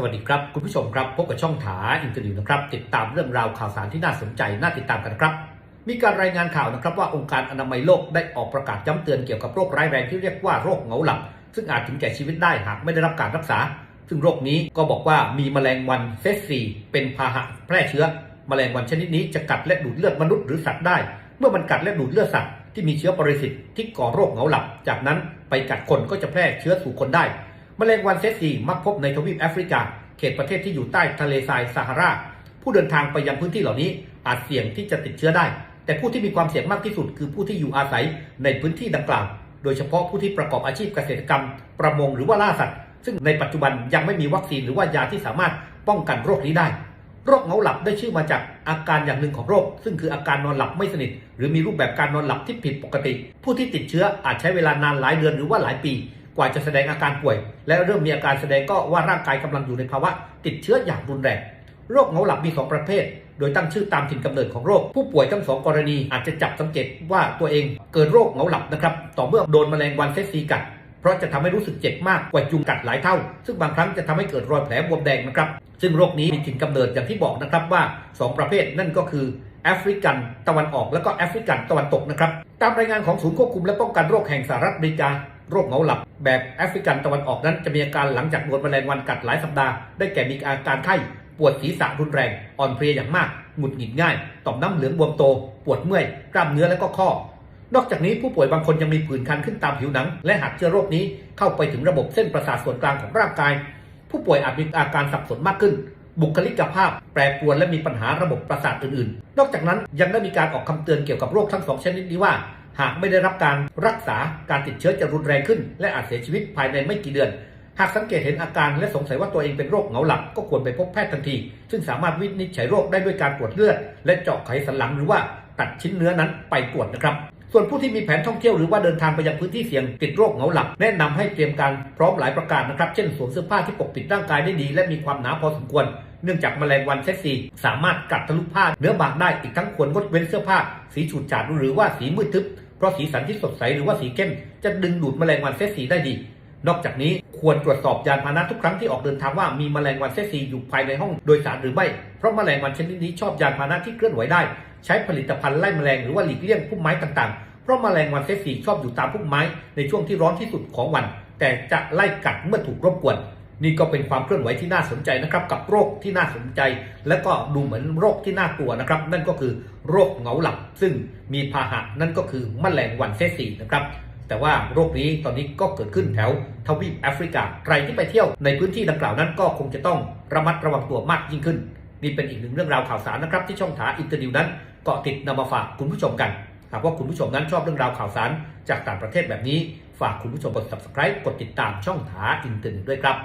สวัสดีครับ คุณผู้ชมครับพบกับช่องถาอินเตอร์วิวนะครับติดตามเรื่องราวข่าวสารที่น่าสนใจน่าติดตามกันนะครับ มีการรายงานข่าวนะครับว่าองค์การอนามัยโลกได้ออกประกาศย้ำเตือนเกี่ยวกับโรคร้ายแรงที่เรียกว่าโรคเหงาหลับ ซึ่งอาจถึงแก่ชีวิตได้หากไม่ได้รับการรักษา ซึ่งโรคนี้ก็บอกว่ามีแมลงวันเซสซีเป็นพาหะแพร่เชื้อ แมลงวันชนิดนี้จะกัดและดูดเลือดมนุษย์หรือสัตว์ได้ เมื่อมันกัดและดูดเลือดสัตว์ที่มีเชื้อปรสิตที่ก่อโรคเหงาหลับ จากนั้นไปกัดคนก็จะแพร่เชื้อสู่คนได้ มแมลงวันเซสซีมักพบในทวีปแอฟริกา เขตประเทศที่อยู่ใต้ทะเลทรายซาฮารา ผู้เดินทางไปยังพื้นที่เหล่านี้อาจเสี่ยงที่จะติดเชื้อได้ แต่ผู้ที่มีความเสี่ยงมากที่สุด คือผู้ที่อยู่อาศัยในพื้นที่ดังกล่าว โดยเฉพาะผู้ที่ประกอบอาชีพเกษตรกรรม ประมงหรือว่าล่าสัตว์ ซึ่งในปัจจุบันยังไม่มีวัคซีนหรือว่ายาที่สามารถป้องกันโรคนี้ได้ โรคเหงาหลับได้ชื่อมาจากอาการอย่างหนึ่งของโรค ซึ่งคืออาการนอนหลับไม่สนิท หรือมีรูปแบบการนอนหลับที่ผิดปกติ ผู้ที่ติดเชื้ออาจใช้เวลานานหลายเดือนหรือว่าหลายปี กว่าจะแสดงอาการป่วย และเริ่มมีอาการแสดงก็ว่าร่างกายกำลังอยู่ในภาวะ ติดเชื้ออย่างรุนแรงโรคเหงาหลับมี 2 ประเภท โดยตั้งชื่อตามถิ่นกำเนิดของโรค ผู้ป่วยทั้งสองกรณีอาจจะจับสังเกตว่าตัวเองเกิดโรคเหงาหลับนะครับ ต่อเมื่อโดนแมลงวันเซซีกัด เพราะจะทำให้รู้สึกเจ็บมากกว่ายุงกัดหลายเท่า ซึ่งบางครั้งจะทำให้เกิดรอยแผลบวมแดงนะครับ ซึ่งโรคนี้มีถิ่นกำเนิดอย่างที่บอกนะครับว่า 2 ประเภทนั่นก็คือแอฟริกันตะวันออกและก็แอฟริกันตะวันตกนะครับ ตามรายงานของศูนย์ควบคุมและป้องกันโรคแห่งสหรัฐอเมริกา โรคเหงาหลับ แบบแอฟริกันตะวันออกนั้นจะมีอาการหลังจากโดนแมลงวันกัดหลายสัปดาห์ ได้แก่มีอาการไข้ ปวดศีรษะรุนแรง อ่อนเพลียอย่างมาก หงุดหงิดง่าย ต่อมน้ำเหลืองบวมโต ปวดเมื่อย กล้ามเนื้อและก็ข้อ นอกจากนี้ผู้ป่วยบางคนยังมีผื่นคันขึ้นตามผิวหนัง และหากเชื้อโรคนี้เข้าไปถึงระบบเส้นประสาทส่วนกลางของร่างกาย ผู้ป่วยอาจมีอาการสับสนมากขึ้นบุคลิกภาพแปรปรวนและมีปัญหาระบบประสาทอื่น ๆ นอกจากนั้นยังได้มีการออกคำเตือนเกี่ยวกับโรคทั้งสองชนิดนี้ว่า หากไม่ได้รับการรักษาการติดเชื้อจะรุนแรงขึ้น และอาจเสียชีวิตภายในไม่กี่เดือน หากสังเกตเห็นอาการและสงสัยว่าตัวเองเป็นโรคเหงาหลับก็ควรไปพบแพทย์ทันที ซึ่งสามารถวินิจฉัยโรคได้ด้วยการตรวจเลือด และเจาะไขสันหลังหรือว่าตัดชิ้นเนื้อนั้นไปตรวจนะครับส่วนผู้ที่มีแผนท่องเที่ยวหรือว่าเดินทางไปยังพื้นที่เสี่ยงติดโรคเหงาหลับ แนะนำให้เตรียมการพร้อมหลายประการนะครับ เช่นสวมเสื้อผ้าที่ปกปิดร่างกายได้ดี และมีความหนาพอสมควร เนื่องจากแมลงวันเซสซีสามารถกัดทะลุผ้าเนื้อบางได้อีกทั้งควรงดเว้นเสื้อผ้า สีฉูดฉาดหรือว่าสีมืดทึบ เพราะสีสันที่สดใสหรือว่าสีเข้มจะดึงดูดแมลงวันเซสซีได้ดี นอกจากนี้ควรตรวจสอบยานพาหนะทุกครั้งที่ออกเดินทางว่ามีแมลงวันเซสซีอยู่ภายในห้องโดยสารหรือไม่ เพราะแมลงวันชนิดนี้ชอบยานพาหนะที่เคลื่อนไหวได้ ใช้ผลิตภัณฑ์ไล่แมลงหรือว่าหลีกเลี่ยงพุ่มไม้ต่างๆ เพราะแมลงวันเซสซีชอบอยู่ตามพุ่มไม้ในช่วงที่ร้อนที่สุดของวัน แต่จะไล่กัดเมื่อถูกรบกวน นี่ก็เป็นความเคลื่อนไหวที่น่าสนใจนะครับกับโรคที่น่าสนใจ และก็ดูเหมือนโรคที่น่ากลัวนะครับ นั่นก็คือโรคเหงาหลับ ซึ่งมีพาหะนั่นก็คือแมลงวันเซซีนะครับแต่ว่าโรคนี้ตอนนี้ก็เกิดขึ้นแถวทวีปแอฟริกาใครที่ไปเที่ยวในพื้นที่ดังกล่าวนั้นก็คงจะต้องระมัดระวังตัวมากยิ่งขึ้นนี่เป็นอีกหนึ่งเรื่องราวข่าวสารนะครับ ที่ช่องถาอินเตอร์นิวนั้นเกาะติดนำมาฝากคุณผู้ชมกันหากว่าคุณผู้ชมนั้นชอบเรื่องราวข่าวสารจากต่างประเทศแบบนี้ ฝากคุณผู้ชมกด subscribe กดติดตามช่องถาอินเตอร์นิวด้วยครับ